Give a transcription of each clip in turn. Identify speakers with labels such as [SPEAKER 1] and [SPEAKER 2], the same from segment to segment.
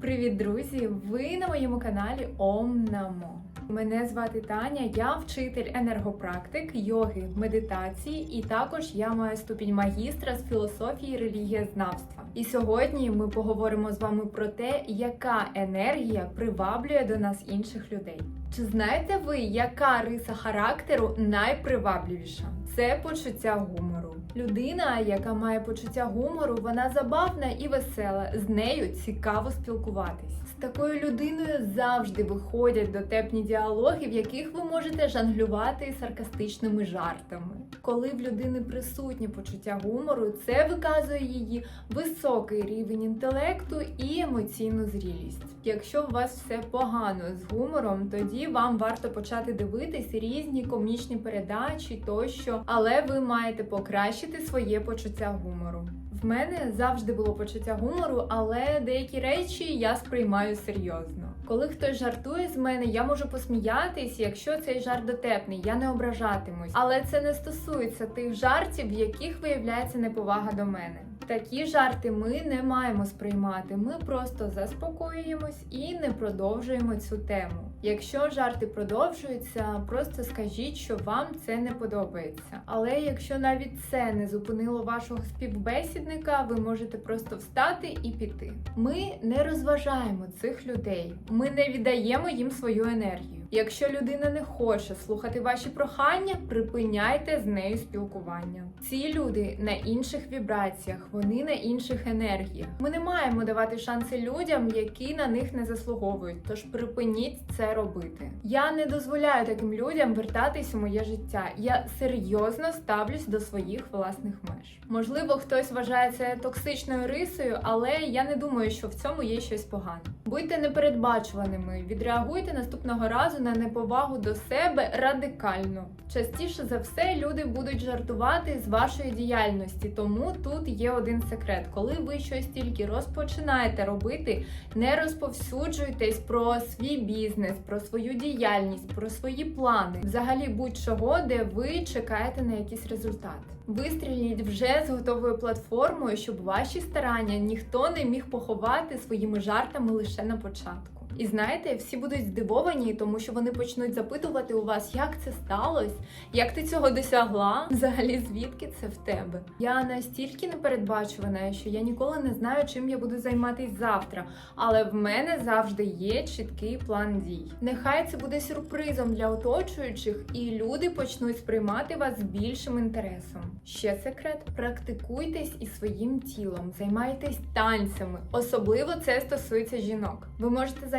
[SPEAKER 1] Привіт, друзі! Ви на моєму каналі Ом Намо. Мене звати Таня, я вчитель енергопрактик, йоги, медитації, і також я маю ступінь магістра з філософії релігієзнавства. І сьогодні ми поговоримо з вами про те, яка енергія приваблює до нас інших людей. Чи знаєте ви, яка риса характеру найпривабливіша? Це почуття гумору. Людина, яка має почуття гумору, вона забавна і весела. З нею цікаво спілкуватись. Такою людиною завжди виходять дотепні діалоги, в яких ви можете жонглювати саркастичними жартами. Коли в людини присутнє почуття гумору, це виказує її високий рівень інтелекту і емоційну зрілість. Якщо у вас все погано з гумором, тоді вам варто почати дивитись різні комічні передачі тощо, але ви маєте покращити своє почуття гумору. В мене завжди було почуття гумору, але деякі речі я сприймаю серйозно. Коли хтось жартує з мене, я можу посміятись, якщо цей жарт дотепний, я не ображатимусь. Але це не стосується тих жартів, в яких виявляється неповага до мене. Такі жарти ми не маємо сприймати. Ми просто заспокоюємось і не продовжуємо цю тему. Якщо жарти продовжуються, просто скажіть, що вам це не подобається. Але якщо навіть це не зупинило вашого співбесідника, ви можете просто встати і піти. Ми не розважаємо цих людей, ми не віддаємо їм свою енергію. Якщо людина не хоче слухати ваші прохання, припиняйте з нею спілкування. Ці люди на інших вібраціях, вони на інших енергіях. Ми не маємо давати шанси людям, які на них не заслуговують. Тож припиніть це робити. Я не дозволяю таким людям вертатись у моє життя. Я серйозно ставлюсь до своїх власних меж. Можливо, хтось вважає це токсичною рисою, але я не думаю, що в цьому є щось погане. Будьте непередбачуваними, відреагуйте наступного разу на неповагу до себе радикально. Частіше за все люди будуть жартувати з вашої діяльності, тому тут є один секрет. Коли ви щось тільки розпочинаєте робити, не розповсюджуйтесь про свій бізнес, про свою діяльність, про свої плани, взагалі будь-чого, де ви чекаєте на якийсь результат. Вистріліть вже з готовою платформою, щоб ваші старання ніхто не міг поховати своїми жартами лише на початку. І знаєте, всі будуть здивовані, тому що вони почнуть запитувати у вас, як це сталося, як ти цього досягла, взагалі звідки це в тебе. Я настільки непередбачувана, що я ніколи не знаю, чим я буду займатися завтра, але в мене завжди є чіткий план дій. Нехай це буде сюрпризом для оточуючих, і люди почнуть сприймати вас з більшим інтересом. Ще секрет: практикуйтесь із своїм тілом, займайтесь танцями. Особливо це стосується жінок. Ви можете займатися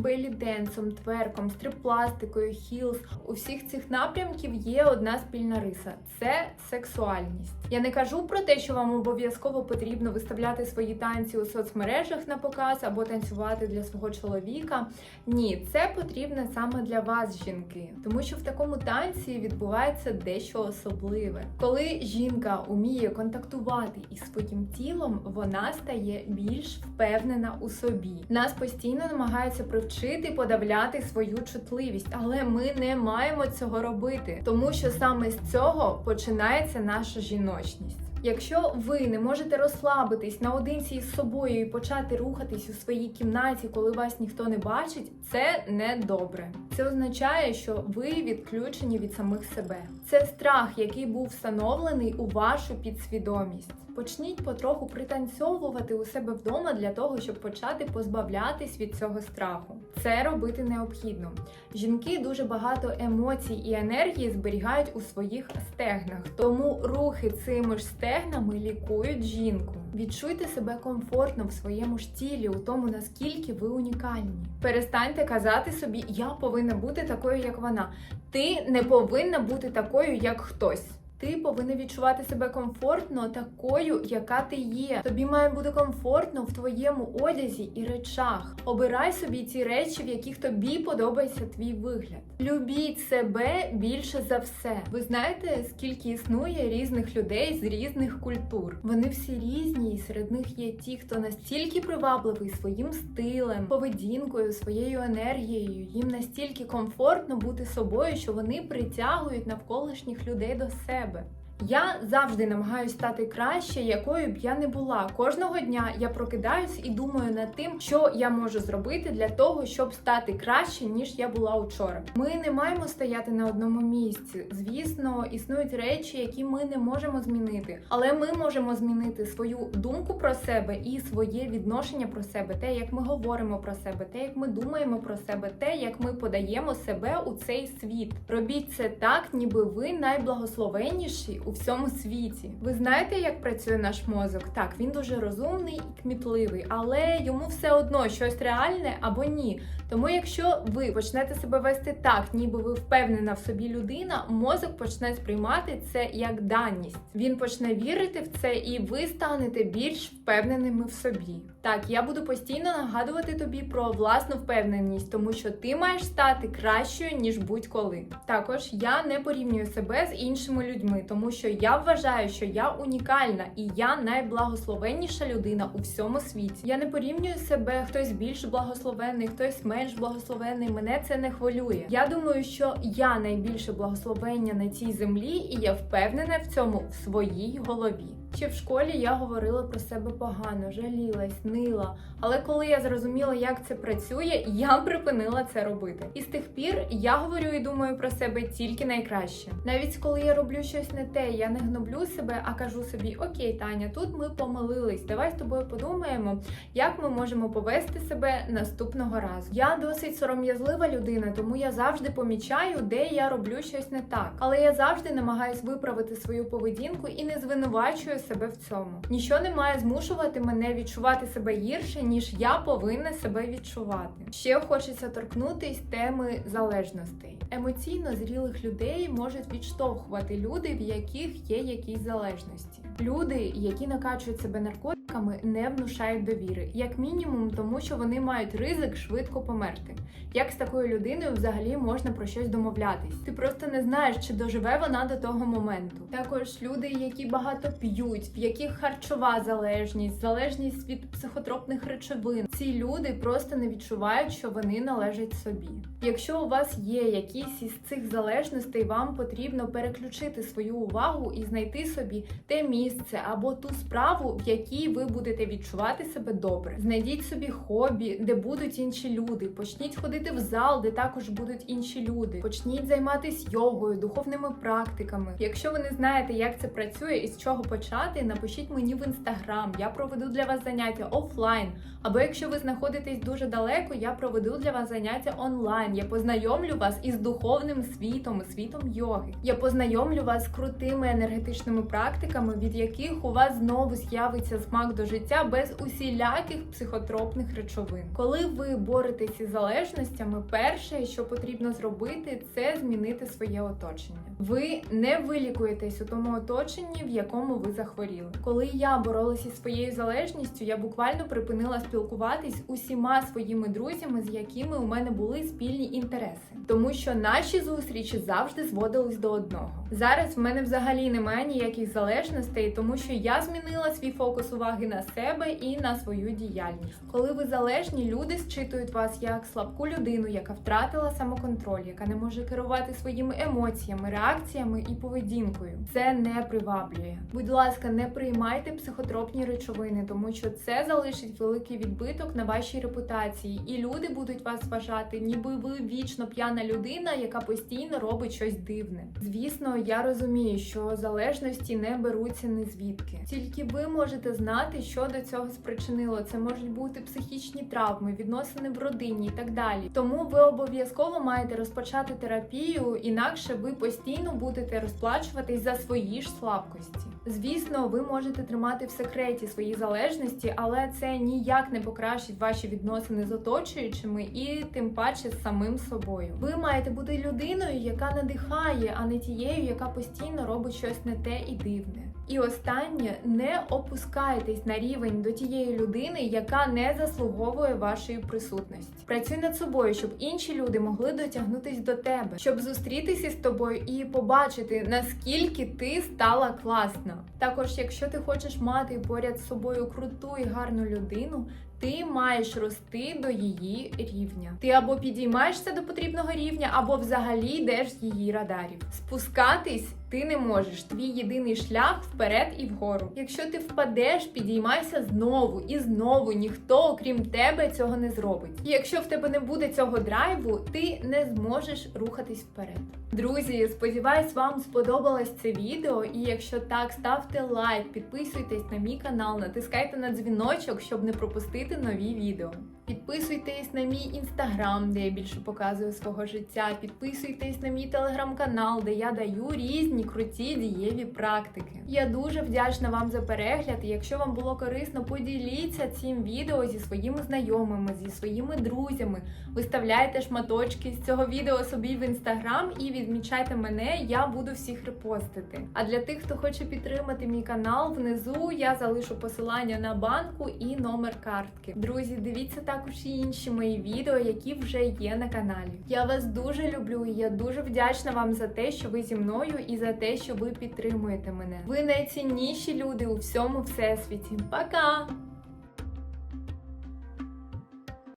[SPEAKER 1] бейлі-денсом, тверком, стрип-пластикою, хілс. У всіх цих напрямків є одна спільна риса це сексуальність. Я не кажу про те, що вам обов'язково потрібно виставляти свої танці у соцмережах на показ або танцювати для свого чоловіка. Ні, це потрібно саме для вас, жінки, тому що в такому танці відбувається дещо особливе. Коли жінка уміє контактувати із своїм тілом, вона стає більш впевнена у собі. Нас постійно намагаються привчити подавляти свою чутливість, але ми не маємо цього робити, тому що саме з цього починається наша жіночність. Якщо ви не можете розслабитись наодинці із собою і почати рухатись у своїй кімнаті, коли вас ніхто не бачить, це не добре. Це означає, що ви відключені від самих себе. Це страх, який був встановлений у вашу підсвідомість. Почніть потроху пританцьовувати у себе вдома для того, щоб почати позбавлятись від цього страху. Це робити необхідно. Жінки дуже багато емоцій і енергії зберігають у своїх стегнах, тому рухи цими ж стегнами лікують жінку. Відчуйте себе комфортно в своєму ж тілі, у тому наскільки ви унікальні. Перестаньте казати собі, я повинна бути такою, як вона. Ти не повинна бути такою, як хтось. Ти повинна відчувати себе комфортно такою, яка ти є. Тобі має бути комфортно в твоєму одязі і речах. Обирай собі ті речі, в яких тобі подобається твій вигляд. Любіть себе більше за все. Ви знаєте, скільки існує різних людей з різних культур. Вони всі різні, і серед них є ті, хто настільки привабливий своїм стилем, поведінкою, своєю енергією. Їм настільки комфортно бути собою, що вони притягують навколишніх людей до себе себе. Я завжди намагаюся стати краще, якою б я не була. Кожного дня я прокидаюсь і думаю над тим, що я можу зробити для того, щоб стати краще, ніж я була учора. Ми не маємо стояти на одному місці. Звісно, існують речі, які ми не можемо змінити, але ми можемо змінити свою думку про себе і своє відношення про себе, те, як ми говоримо про себе, те, як ми думаємо про себе, те, як ми подаємо себе у цей світ. Робіть це так, ніби ви найблагословенніші у всьому світі. Ви знаєте, як працює наш мозок? Так, він дуже розумний і кмітливий, але йому все одно щось реальне або ні. Тому, якщо ви почнете себе вести так, ніби ви впевнена в собі людина, мозок почне сприймати це як даність. Він почне вірити в це, і ви станете більш впевненими в собі. Так, я буду постійно нагадувати тобі про власну впевненість, тому що ти маєш стати кращою ніж будь-коли. Також я не порівнюю себе з іншими людьми, тому що я вважаю, що я унікальна і я найблагословенніша людина у всьому світі. Я не порівнюю себе хтось більш благословенний, хтось менш благословенний. Мене це не хвилює. Я думаю, що я найбільше благословення на цій землі, і я впевнена в цьому в своїй голові. Ще в школі я говорила про себе погано, жалілась, нила. Але коли я зрозуміла, як це працює, я припинила це робити. І з тих пір я говорю і думаю про себе тільки найкраще. Навіть коли я роблю щось не те, я не гноблю себе, а кажу собі: Окей, Таня, тут ми помилились. Давай з тобою подумаємо, як ми можемо повести себе наступного разу. Я досить сором'язлива людина, тому я завжди помічаю, де я роблю щось не так. Але я завжди намагаюсь виправити свою поведінку і не звинувачую себе в цьому. Ніщо не має змушувати мене відчувати себе гірше, ніж я повинна себе відчувати. Ще хочеться торкнутись теми залежностей. Емоційно зрілих людей можуть відштовхувати люди, в яких є якісь залежності. Люди, які накачують себе наркотиками, не внушають довіри, як мінімум, тому що вони мають ризик швидко померти. Як з такою людиною взагалі можна про щось домовлятись? Ти просто не знаєш, чи доживе вона до того моменту. Також люди, які багато п'ють, в яких харчова залежність, залежність від психотропних речовин. Ці люди просто не відчувають, що вони належать собі. Якщо у вас є якісь із цих залежностей, вам потрібно переключити свою увагу і знайти собі те місце або ту справу, в якій ви будете відчувати себе добре. Знайдіть собі хобі, де будуть інші люди. Почніть ходити в зал, де також будуть інші люди. Почніть займатися йогою, духовними практиками. Якщо ви не знаєте, як це працює і з чого почати, напишіть мені в інстаграм. Я проведу для вас заняття офлайн. Або якщо ви знаходитесь дуже далеко, я проведу для вас заняття онлайн. Я познайомлю вас із духовним світом, світом йоги. Я познайомлю вас з крутими енергетичними практиками, від яких у вас знову з'явиться смак до життя без усіляких психотропних речовин. Коли ви боретесь із залежностями, перше, що потрібно зробити, це змінити своє оточення. Ви не вилікуєтесь у тому оточенні, в якому ви захворіли. Коли я боролася зі своєю залежністю, я буквально припинила спілкуватись усіма своїми друзями, з якими у мене були спільні інтереси, тому що наші зустрічі завжди зводились до одного. Зараз в мене взагалі немає ніяких залежностей, тому що я змінила свій фокус уваги на себе і на свою діяльність. Коли ви залежні, люди зчитують вас як слабку людину, яка втратила самоконтроль, яка не може керувати своїми емоціями, реакціями і поведінкою. Це не приваблює. Будь ласка, не приймайте психотропні речовини, тому що це залишить великий відбиток на вашій репутації, і люди будуть вас вважати, ніби ви вічно п'яна людина, яка постійно робить щось дивне. Звісно, я розумію, що залежності не беруться ні звідки. Тільки ви можете знати, що до цього спричинило. Це можуть бути психічні травми, відносини в родині і так далі. Тому ви обов'язково маєте розпочати терапію, інакше ви постійно будете розплачуватись за свої ж слабкості. Звісно, ви можете тримати в секреті свої залежності, але це ніяк не покращить ваші відносини з оточуючими і тим паче з самим собою. Ви маєте бути людиною, яка надихає, а не тією, яка постійно робить щось не те і дивне. І останнє не опускайтесь на рівень до тієї людини, яка не заслуговує вашої присутності. Працюй над собою, щоб інші люди могли дотягнутись до тебе, щоб зустрітися з тобою і побачити, наскільки ти стала класна. Також, якщо ти хочеш мати поряд з собою круту і гарну людину. Ти маєш рости до її рівня. Ти або підіймаєшся до потрібного рівня, або взагалі йдеш з її радарів. Спускатись Ти не можеш. Твій єдиний шлях вперед і вгору. Якщо ти впадеш, підіймайся знову і знову. Ніхто, окрім тебе, цього не зробить. І якщо в тебе не буде цього драйву, ти не зможеш рухатись вперед. Друзі, сподіваюсь, вам сподобалось це відео. І якщо так, ставте лайк, підписуйтесь на мій канал, натискайте на дзвіночок, щоб не пропустити нові відео. Підписуйтесь на мій інстаграм, де я більше показую свого життя. Підписуйтесь на мій телеграм-канал, де я даю різні круті дієві практики. Я дуже вдячна вам за перегляд. Якщо вам було корисно, поділіться цим відео зі своїми знайомими, зі своїми друзями. Виставляйте шматочки з цього відео собі в інстаграм і відмічайте мене. Я буду всіх репостити. А для тих, хто хоче підтримати мій канал, внизу я залишу посилання на банку і номер картки. Друзі, дивіться також і інші мої відео, які вже є на каналі. Я вас дуже люблю і я дуже вдячна вам за те, що ви зі мною, і за те, що ви підтримуєте мене. Ви найцінніші люди у всьому всесвіті. Пока!